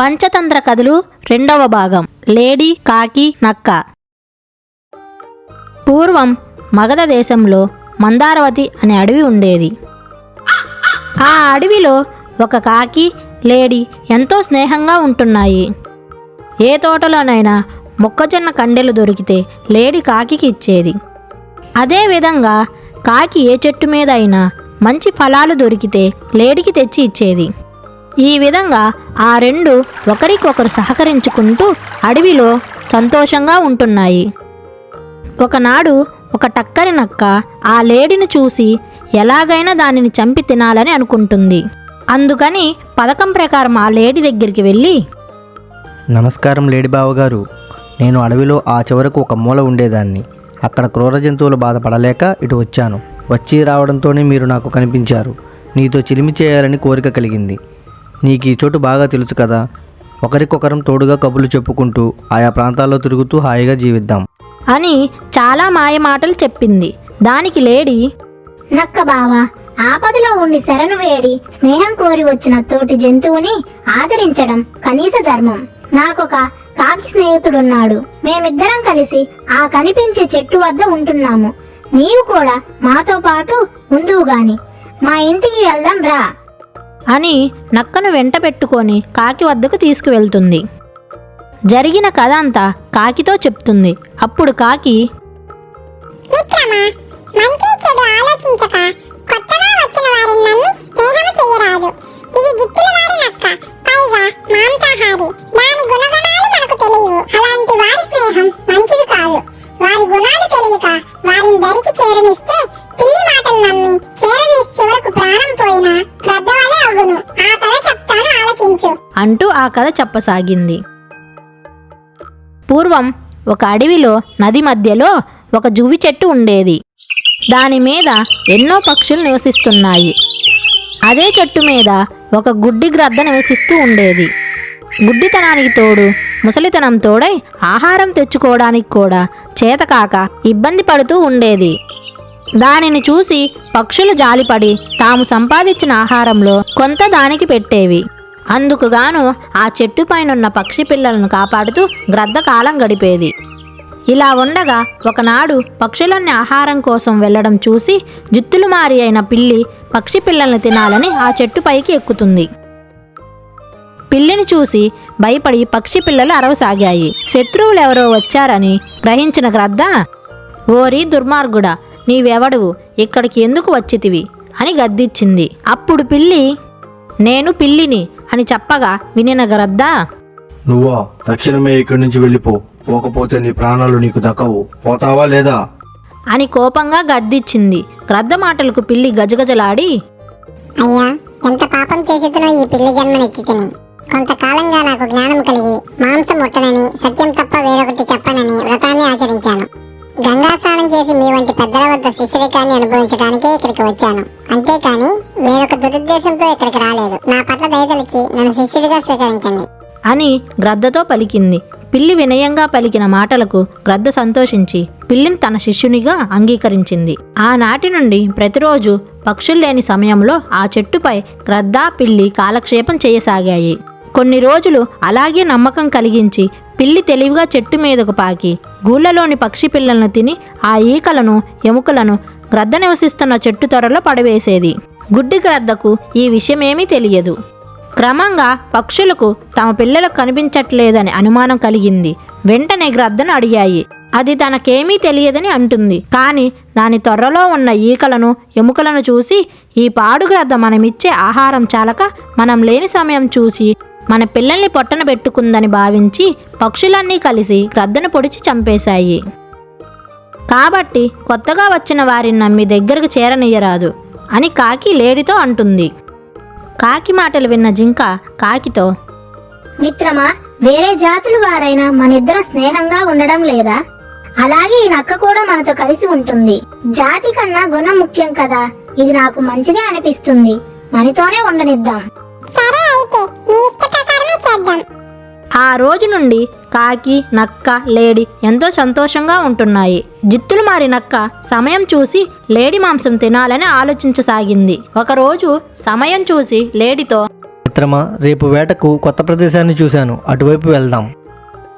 పంచతంత్ర కథలు రెండవ భాగం. లేడీ కాకి నక్క. పూర్వం మగధ దేశంలో మందారవతి అనే అడవి ఉండేది. ఆ అడవిలో ఒక కాకి లేడీ ఎంతో స్నేహంగా ఉంటున్నాయి. ఏ తోటలోనైనా మొక్కజొన్న కండెలు దొరికితే లేడీ కాకికి ఇచ్చేది. అదేవిధంగా కాకి ఏ చెట్టు మీద అయినా మంచి ఫలాలు దొరికితే లేడికి తెచ్చి ఇచ్చేది. ఈ విధంగా ఆ రెండు ఒకరికొకరు సహకరించుకుంటూ అడవిలో సంతోషంగా ఉంటున్నాయి. ఒకనాడు ఒక టక్కరి నక్క ఆ లేడిని చూసి ఎలాగైనా దానిని చంపి తినాలని అనుకుంటుంది. అందుకని పథకం ప్రకారం ఆ లేడి దగ్గరికి వెళ్ళి నమస్కారం లేడి బావగారు. నేను అడవిలో ఆ చివరకు ఒక మూల ఉండేదాన్ని. అక్కడ క్రూర జంతువులు బాధపడలేక ఇటు వచ్చాను. వచ్చి రావడంతోనే మీరు నాకు కనిపించారు. నీతో చిలిమి చేయాలని కోరిక కలిగింది. నీకు ఈ చోటు బాగా తెలుసు కదా. ఒకరికొకరం తోడుగా కబుర్లు చెప్పుకుంటూ ఆయా ప్రాంతాల్లో తిరుగుతూ హాయిగా జీవిద్దాం. అని చాలా మాయమాటలు చెప్పింది. దానికి లేడి నక్క బావా ఆపదలో ఉండి శరణు వేడి స్నేహం కోరి వచ్చిన తోటి జంతువుని ఆదరించడం కనీస ధర్మం. నాకొక కాకి స్నేహితుడున్నాడు. మేమిద్దరం కలిసి ఆ కనిపించే చెట్టు వద్ద ఉంటున్నాము. నీవు కూడా మాతో పాటు ఉందువు గాని మా ఇంటికి వెళ్దాం రా. అని నక్కను వెంట పెట్టుకొని కాకి వద్దకు తీసుకువెళ్తుంది. జరిగిన కథ అంతా కాకితో చెప్తుంది. అప్పుడు కాకి మంచి చెడు ఆలోచించక కొత్తగా వచ్చిన వారిని నమ్మి చేయరాదు ఇది జిత్తుల వారి నక్క పైగా మాంసాహారి. దాని గుణగణాలు మనకు తెలియవు. అలాంటి వారి స్నేహం మంచిది కాదు. వారి గుణాలు తెలియక వారిని దరికి చేరనిస్తే పిల్లి మాటలు నమ్మి చేరదీసి చివరకు ప్రాణం పోయినా అవ్వును ఆ కథ చెప్తాను ఆలకించు. అంటూ ఆ కథ చెప్పసాగింది. పూర్వం ఒక అడవిలో నది మధ్యలో ఒక జువ్వి చెట్టు ఉండేది. దాని మీద ఎన్నో పక్షులు నివసిస్తున్నాయి. అదే చెట్టు మీద ఒక గుడ్డి గ్రద్ద నివసిస్తూ ఉండేది. గుడ్డితనానికి తోడు ముసలితనం తోడై ఆహారం తెచ్చుకోవడానికి కూడా చేతకాక ఇబ్బంది పడుతూ ఉండేది. దానిని చూసి పక్షులు జాలిపడి తాము సంపాదించిన ఆహారంలో కొంత దానికి పెట్టేవి. అందుకుగాను ఆ చెట్టు పైనున్న పక్షి పిల్లలను కాపాడుతూ గ్రద్ద కాలం గడిపేది. ఇలా ఉండగా ఒకనాడు పక్షులన్నీ ఆహారం కోసం వెళ్ళడం చూసి జుత్తులు మారి అయిన పిల్లి పక్షి పిల్లల్ని తినాలని ఆ చెట్టు పైకి ఎక్కుతుంది. పిల్లిని చూసి భయపడి పక్షి పిల్లలు అరవసాగాయి. శత్రువులు ఎవరో వచ్చారని గ్రహించిన గ్రద్ద ఓరి దుర్మార్గుడా నీవెవడువు? ఇక్కడికి ఎందుకు వచ్చితివి? అని గద్దిచ్చింది అప్పుడు పిల్లి నేను పిల్లిని అని చెప్పగా వినిన గ్రద్ద నువ్వా తక్షణమే ఇక్కడి నుంచి వెళ్ళిపో. పోకపోతే నీ ప్రాణాలు నీకు దక్కవు. పోతావా లేదా? అని కోపంగా గద్దిచ్చింది గ్రద్ద మాటలకు పిల్లి గజగజలాడి అయ్యా ఎంత పాపం చేసేతనో ఈ పిల్లి జన్మనెత్తితిని. కొంతకాలంగా నాకు జ్ఞానం కలిగి మాంసం ముట్టనని సత్యం తప్ప వేరొకటి చెప్పనని వ్రతాన్ని ఆచరించాను. గంగా స్నానం చేసి మీ వంటి పెద్దల వద్ద శిష్యరికాన్ని అనుభవించడానికే ఇక్కడికి వచ్చాను. అంతేకాని వేరొక దురుద్దేశంతో ఇక్కడికి రాలేదు. నా పట్ల దయతలిచి నన్ను శిష్యుడిగా స్వీకరించండి. అని గ్రద్దతో పలికింది. పిల్లి వినయంగా పలికిన మాటలకు గ్రద్ద సంతోషించి పిల్లిని తన శిష్యునిగా అంగీకరించింది. ఆనాటి నుండి ప్రతిరోజు పక్షులు లేని సమయంలో ఆ చెట్టుపై గ్రద్ద పిల్లి కాలక్షేపం చేయసాగాయి. కొన్ని రోజులు అలాగే నమ్మకం కలిగించి పిల్లి తెలివిగా చెట్టు మీదకు పాకి గూళ్ళలోని పక్షి పిల్లలను తిని ఆ ఈకలను ఎముకలను గ్రద్ద నివసిస్తున్న చెట్టు త్వరలో పడవేసేది. గుడ్డి గ్రద్దకు ఈ విషయమేమీ తెలియదు. క్రమంగా పక్షులకు తమ పిల్లలకు కనిపించట్లేదని అనుమానం కలిగింది. వెంటనే గ్రద్దను అడిగాయి. అది తనకేమీ తెలియదని అంటుంది. కానీ దాని త్వరలో ఉన్న ఈకలను ఎముకలను చూసి ఈ పాడు గ్రద్ద మనమిచ్చే ఆహారం చాలక మనం లేని సమయం చూసి మన పిల్లల్ని పొట్టన పెట్టుకుందని భావించి పక్షులన్నీ కలిసి క్రద్దను పొడిచి చంపేశాయి. కాబట్టి కొత్తగా వచ్చిన వారిని నమ్మి దగ్గరకు చేరనియ్యరాదు అని కాకి లేడితో అంటుంది. కాకి మాటలు విన్న జింక కాకితో మిత్రమా వేరే జాతుల వారైనా మనిద్దరం స్నేహంగా ఉండడం లేదా? అలాగే ఈ నక్క కూడా మనతో కలిసి ఉంటుంది. జాతి కన్నా గుణం ముఖ్యం కదా. ఇది నాకు మంచిదే అనిపిస్తుంది. మనతోనే ఉండనిద్దాం. చేద్దాం ఆ రోజు నుండి కాకి నక్క లేడి ఎంతో సంతోషంగా ఉంటున్నాయి. జిత్తులు మారి నక్క సమయం చూసి లేడి మాంసం తినాలని ఆలోచించసాగింది. ఒకరోజు సమయం చూసి లేడితో మిత్రమా రేపు వేటకు కొత్త ప్రదేశాన్ని చూశాను. అటువైపు వెళ్దాం.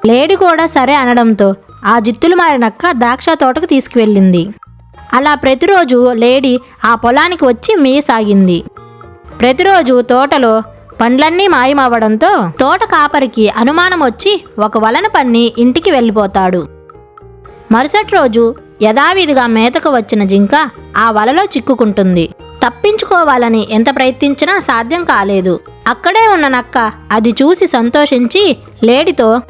లేడీ కూడా సరే అనడంతో ఆ జిత్తులు మారినక్క ద్రాక్ష తోటకు తీసుకువెళ్ళింది. అలా ప్రతిరోజు లేడీ ఆ పొలానికి వచ్చి మేయసాగింది. ప్రతిరోజు తోటలో పండ్లన్నీ మాయమవ్వడంతో తోట కాపరికి అనుమానం వచ్చి ఒక వలన పన్ని ఇంటికి వెళ్ళిపోతాడు. మరుసటి రోజు యథావిధిగా మేతకు వచ్చిన జింక ఆ వలలో చిక్కుకుంటుంది. తప్పించుకోవాలని ఎంత ప్రయత్నించినా సాధ్యం కాలేదు. అక్కడే ఉన్న నక్క అది చూసి సంతోషించి లేడితో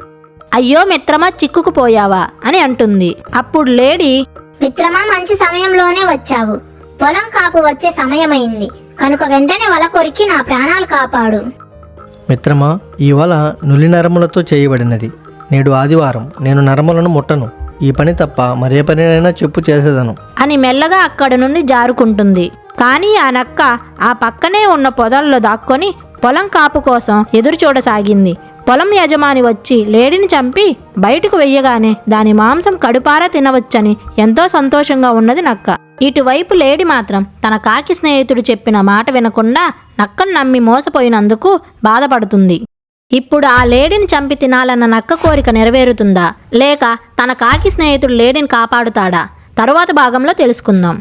అయ్యో మిత్రమా చిక్కుకుపోయావా? అని అంటుంది. అప్పుడు లేడీ మిత్రమా మంచి సమయంలోనే వచ్చావు. పొలం కాపు వచ్చే సమయమైంది. కనుక వెంటనే వల కొరికి నా ప్రాణాలు కాపాడు. మిత్రమా ఈ వల నులి నరములతో చేయబడినది. నేడు ఆదివారం నేను నరములను ముట్టను. ఈ పని తప్ప మరే పనినైనా చెప్పు చేసేదను. అని మెల్లగా అక్కడి నుండి జారుకుంటుంది. కానీ ఆ నక్క ఆ పక్కనే ఉన్న పొదల్లో దాక్కొని పొలం కాపు కోసం ఎదురు చూడసాగింది పొలం యజమాని వచ్చి లేడిని చంపి బయటకు వెయ్యగానే దాని మాంసం కడుపారా తినవచ్చని ఎంతో సంతోషంగా ఉన్నది నక్క. ఇటువైపు లేడి మాత్రం తన కాకి స్నేహితుడు చెప్పిన మాట వినకుండా నక్కను నమ్మి మోసపోయినందుకు బాధపడుతుంది. ఇప్పుడు ఆ లేడిని చంపి తినాలన్న నక్క కోరిక నెరవేరుతుందా? లేక తన కాకి స్నేహితుడు లేడిని కాపాడుతాడా? తరువాత భాగంలో తెలుసుకుందాం.